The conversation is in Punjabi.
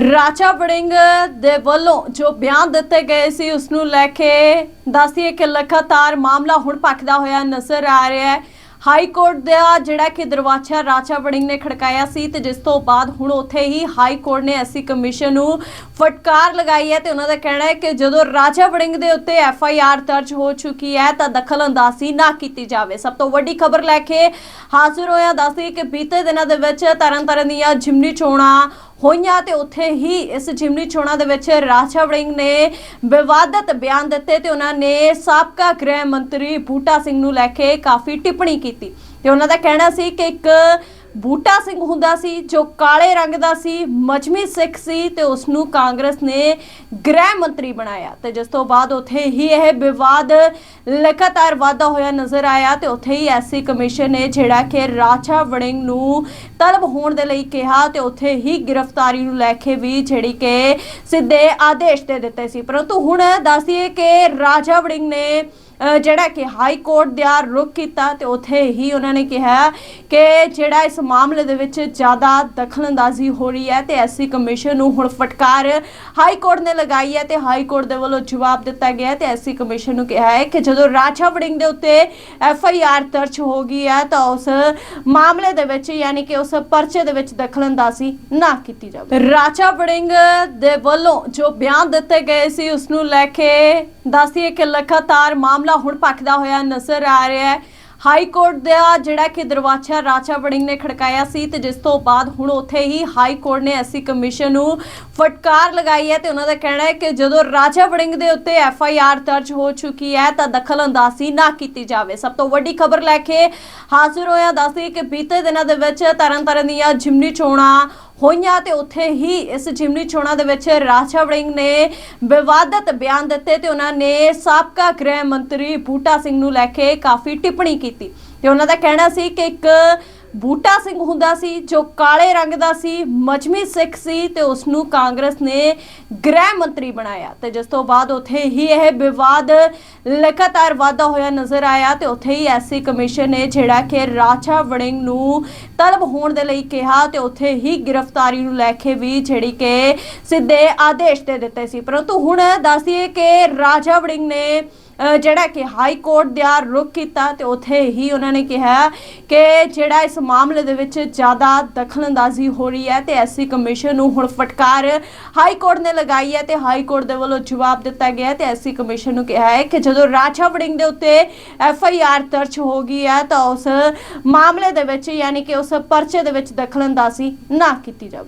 ਰਾਜਾ ਵੜਿੰਗ ਦੇ ਵੱਲੋਂ ਜੋ ਬਿਆਨ ਦਿੱਤੇ ਗਏ ਸੀ, ਉਸ ਨੂੰ ਲੈ ਕੇ ਦੱਸੀਏ ਕਿ ਲਗਾਤਾਰ ਮਾਮਲਾ ਹੁਣ ਭਖਦਾ ਹੋਇਆ ਨਜ਼ਰ ਆ ਰਿਹਾ ਹੈ। ਹਾਈ ਕੋਰਟ ਦਾ ਜਿਹੜਾ ਕਿ ਦਰਵਾਜ਼ਾ ਰਾਜਾ ਵੜਿੰਗ ਨੇ ਖੜਕਾਇਆ ਸੀ ਤੇ ਜਿਸ ਤੋਂ ਬਾਅਦ ਹੁਣ ਉੱਥੇ ਹੀ ਹਾਈ ਕੋਰਟ ਨੇ ਐਸੀ ਕਮਿਸ਼ਨ ਨੂੰ ਫਟਕਾਰ ਲਗਾਈ ਹੈ ਤੇ ਉਹਨਾਂ ਦਾ ਕਹਿਣਾ ਹੈ ਕਿ ਜਦੋਂ ਰਾਜਾ ਵੜਿੰਗ ਦੇ ਉੱਤੇ ਐਫ ਆਈ ਆਰ ਦਰਜ ਹੋ ਚੁੱਕੀ ਹੈ ਤਾਂ ਦਖਲ ਅੰਦਾਜ਼ੀ ਨਾ ਕੀਤੀ ਜਾਵੇ। ਸਭ ਤੋਂ ਵੱਡੀ ਖਬਰ ਲੈ ਕੇ ਹਾਜ਼ਰ ਹੋਇਆ ਦੱਸਦੀ ਕਿ ਬੀਤੇ ਦਿਨਾਂ ਦੇ ਵਿੱਚ ਤਰਨ ਤਾਰਨ ਦੀਆਂ ਜਿਮਨੀ ਚੋਣਾਂ ਹੋਈਆਂ ਤੇ ਉੱਥੇ ਹੀ ਇਸ ਜਿਮਨੀ ਚੋਣਾਂ ਦੇ ਵਿੱਚ ਰਾਜਾ ਵੜਿੰਗ ਨੇ ਵਿਵਾਦਤ ਬਿਆਨ ਦਿੱਤੇ ਤੇ ਉਹਨਾਂ ਨੇ ਸਾਬਕਾ ਗ੍ਰਹਿ ਮੰਤਰੀ ਬੂਟਾ ਸਿੰਘ ਨੂੰ ਲੈ ਕੇ ਕਾਫੀ ਟਿੱਪਣੀ ਕੀਤੀ। ਤੇ ਉਹਨਾਂ ਦਾ ਕਹਿਣਾ ਸੀ ਕਿ ਇੱਕ ਬੂਟਾ ਸਿੰਘ ਹੁੰਦਾ ਸੀ, ਜੋ ਕਾਲੇ ਰੰਗ ਦਾ ਸੀ, ਮਜਮੀ ਸਿੱਖ ਸੀ ਤੇ ਉਸ ਨੂੰ ਕਾਂਗਰਸ ਨੇ ਗ੍ਰਹਿ ਮੰਤਰੀ ਬਣਾਇਆ ਤੇ ਜਿਸ ਤੋਂ ਬਾਅਦ ਉੱਥੇ ਹੀ ਇਹ ਵਿਵਾਦ ਲਗਾਤਾਰ ਵਾਧਾ ਹੋਇਆ ਨਜ਼ਰ ਆਇਆ ਤੇ ਉੱਥੇ ਹੀ ਐਸਸੀ ਕਮਿਸ਼ਨ ਨੇ ਜਿਹੜਾ ਕਿ ਰਾਜਾ ਵੜਿੰਗ ਨੂੰ ਤਲਬ ਹੋਣ ਦੇ ਲਈ ਕਿਹਾ ਤੇ ਉੱਥੇ ਹੀ ਗ੍ਰਿਫਤਾਰੀ ਨੂੰ ਲੈ ਕੇ ਵੀ ਜਿਹੜੀ ਕਿ ਸਿੱਧੇ ਆਦੇਸ਼ ਦੇ ਦਿੱਤੇ ਸੀ। ਪਰੰਤੂ ਹੁਣ ਦੱਸੀਏ ਕਿ ਰਾਜਾ ਵੜਿੰਗ ਨੇ ਜਿਹੜਾ ਕਿ ਹਾਈ ਕੋਰਟ ਦਾ ਰੁਖ ਕੀਤਾ ਤੇ ਉੱਥੇ ਹੀ ਉਹਨਾਂ ਨੇ ਕਿਹਾ ਕਿ ਜਿਹੜਾ ਇਸ ਮਾਮਲੇ ਦੇ ਵਿੱਚ ਜ਼ਿਆਦਾ ਦਖਲਅੰਦਾਜ਼ੀ ਹੋ ਰਹੀ ਹੈ ਤੇ ਐਸਸੀ ਕਮਿਸ਼ਨ ਨੂੰ ਹੁਣ ਫਟਕਾਰ ਹਾਈ ਕੋਰਟ ਨੇ ਲਗਾਈ ਹੈ ਤੇ ਹਾਈ ਕੋਰਟ ਦੇ ਵੱਲੋਂ ਜਵਾਬ ਦਿੱਤਾ ਗਿਆ ਹੈ ਤੇ ਐਸਸੀ ਕਮਿਸ਼ਨ ਨੂੰ ਕਿਹਾ ਹੈ ਕਿ ਜਦੋਂ ਰਾਜਾ ਵੜਿੰਗ ਦੇ ਉੱਤੇ ਐਫ ਆਈ ਆਰ ਦਰਜ ਹੋ ਗਈ ਹੈ ਤਾਂ ਉਸ ਮਾਮਲੇ ਦੇ ਵਿੱਚ ਯਾਨੀ ਕਿ ਉਸ ਪਰਚੇ ਦੇ ਵਿੱਚ ਦਖਲਅੰਦਾਜ਼ੀ ਨਾ ਕੀਤੀ ਜਾਵੇ। ਰਾਜਾ ਵੜਿੰਗ ਦੇ ਵੱਲੋਂ ਜੋ ਬਿਆਨ ਦਿੱਤੇ ਗਏ ਸੀ ਉਸ ਨੂੰ ਲੈ ਕੇ ਦੱਸੀਏ ਕਿ ਲਗਾਤਾਰ ਮਾਮਲਾ ਹੁਣ ਭਖਦਾ ਹੋਇਆ ਨਜ਼ਰ ਆ ਰਿਹਾ ਹੈ। ਹਾਈ ਕੋਰਟ ਦਾ ਜਿਹੜਾ ਕਿ ਦਰਵਾਜ਼ਾ ਰਾਜਾ ਵੜਿੰਗ ਨੇ ਖੜਕਾਇਆ ਸੀ ਤੇ ਜਿਸ ਤੋਂ ਬਾਅਦ ਹੁਣ ਉੱਥੇ ਹੀ ਹਾਈ ਕੋਰਟ ਨੇ ਐਸਸੀ ਕਮਿਸ਼ਨ ਨੂੰ ਫਟਕਾਰ ਲਗਾਈ ਹੈ ਤੇ ਉਹਨਾਂ ਦਾ ਕਹਿਣਾ ਹੈ ਕਿ ਜਦੋਂ ਰਾਜਾ ਵੜਿੰਗ ਦੇ ਉੱਤੇ ਐਫ ਆਈ ਆਰ ਦਰਜ ਹੋ ਚੁੱਕੀ ਹੈ ਤਾਂ ਦਖਲ ਅੰਦਾਜ਼ੀ ਨਾ ਕੀਤੀ ਜਾਵੇ। ਸਭ ਤੋਂ ਵੱਡੀ ਖਬਰ ਲੈ ਕੇ ਹਾਜ਼ਰ ਹੋਇਆ ਦੱਸਦੀ ਕਿ ਬੀਤੇ ਦਿਨਾਂ ਦੇ ਵਿੱਚ ਤਰਨ ਤਾਰਨ ਦੀਆਂ ਜਿਮਨੀ ਚੋਣਾਂ ਹੋਈਆਂ ਤੇ ਉੱਥੇ ਹੀ ਇਸ ਜਿਮਨੀ ਚੋਣਾਂ ਦੇ ਵਿੱਚ ਰਾਜਾ ਵੜਿੰਗ ਨੇ ਵਿਵਾਦਤ ਬਿਆਨ ਦਿੱਤੇ ਤੇ ਉਹਨਾਂ ਨੇ ਸਾਬਕਾ ਗ੍ਰਹਿ ਮੰਤਰੀ ਬੂਟਾ ਸਿੰਘ ਨੂੰ ਲੈ ਕੇ ਕਾਫੀ ਟਿੱਪਣੀ ਕੀਤੀ। ਤੇ ਉਹਨਾਂ ਦਾ ਕਹਿਣਾ ਸੀ ਕਿ ਇੱਕ ਬੂਟਾ ਸਿੰਘ ਹੁੰਦਾ ਸੀ, ਜੋ ਕਾਲੇ ਰੰਗ ਦਾ ਸੀ, ਮਜਮੀ ਸਿੱਖ ਸੀ ਤੇ ਉਸ ਨੂੰ ਕਾਂਗਰਸ ਨੇ ਗ੍ਰਹਿ ਮੰਤਰੀ ਬਣਾਇਆ। ਤੇ ਜਿਸ ਤੋਂ ਬਾਅਦ ਉੱਥੇ ਹੀ ਇਹ ਵਿਵਾਦ ਲਗਾਤਾਰ ਵਾਧਾ ਹੋਇਆ ਨਜ਼ਰ ਆਇਆ ਤੇ ਉੱਥੇ ਹੀ ਐਸਸੀ ਕਮਿਸ਼ਨ ਨੇ ਜਿਹੜਾ ਕਿ ਰਾਜਾ ਵੜਿੰਗ ਨੂੰ ਤਲਬ ਹੋਣ ਦੇ ਲਈ ਕਿਹਾ ਤੇ ਉੱਥੇ ਹੀ ਗ੍ਰਿਫਤਾਰੀ ਨੂੰ ਲੈ ਕੇ ਵੀ ਜਿਹੜੀ ਕਿ ਸਿੱਧੇ ਆਦੇਸ਼ ਦੇ ਦਿੱਤੇ ਸੀ। ਪਰੰਤੂ ਹੁਣ ਦੱਸਦੀਏ ਕਿ ਰਾਜਾ ਵੜਿੰਗ ਨੇ ਜਿਹੜਾ ਕਿ ਹਾਈ ਕੋਰਟ ਦਾ ਰੁਖ ਕੀਤਾ ਤੇ ਉੱਥੇ ਹੀ ਉਹਨਾਂ ਨੇ ਕਿਹਾ ਕਿ ਜਿਹੜਾ ਇਸ ਮਾਮਲੇ ਦੇ ਵਿੱਚ ਜ਼ਿਆਦਾ ਦਖਲਅੰਦਾਜ਼ੀ ਹੋ ਰਹੀ ਹੈ ਤੇ ਐਸਸੀ ਕਮਿਸ਼ਨ ਨੂੰ ਹੁਣ ਫਟਕਾਰ ਹਾਈ ਕੋਰਟ ਨੇ ਲਗਾਈ ਹੈ ਤੇ ਹਾਈ ਕੋਰਟ ਦੇ ਵੱਲੋਂ ਜਵਾਬ ਦਿੱਤਾ ਗਿਆ ਹੈ ਤੇ ਐਸਸੀ ਕਮਿਸ਼ਨ ਨੂੰ ਕਿਹਾ ਹੈ ਕਿ ਜਦੋਂ ਰਾਜਾ ਵੜਿੰਗ ਦੇ ਉੱਤੇ ਐਫ ਆਈ ਆਰ ਦਰਜ ਹੋ ਗਈ ਹੈ ਤਾਂ ਉਸ ਮਾਮਲੇ ਦੇ ਵਿੱਚ ਯਾਨੀ ਕਿ ਉਸ ਪਰਚੇ ਦੇ ਵਿੱਚ ਦਖਲਅੰਦਾਜ਼ੀ ਨਾ ਕੀਤੀ ਜਾਵੇ।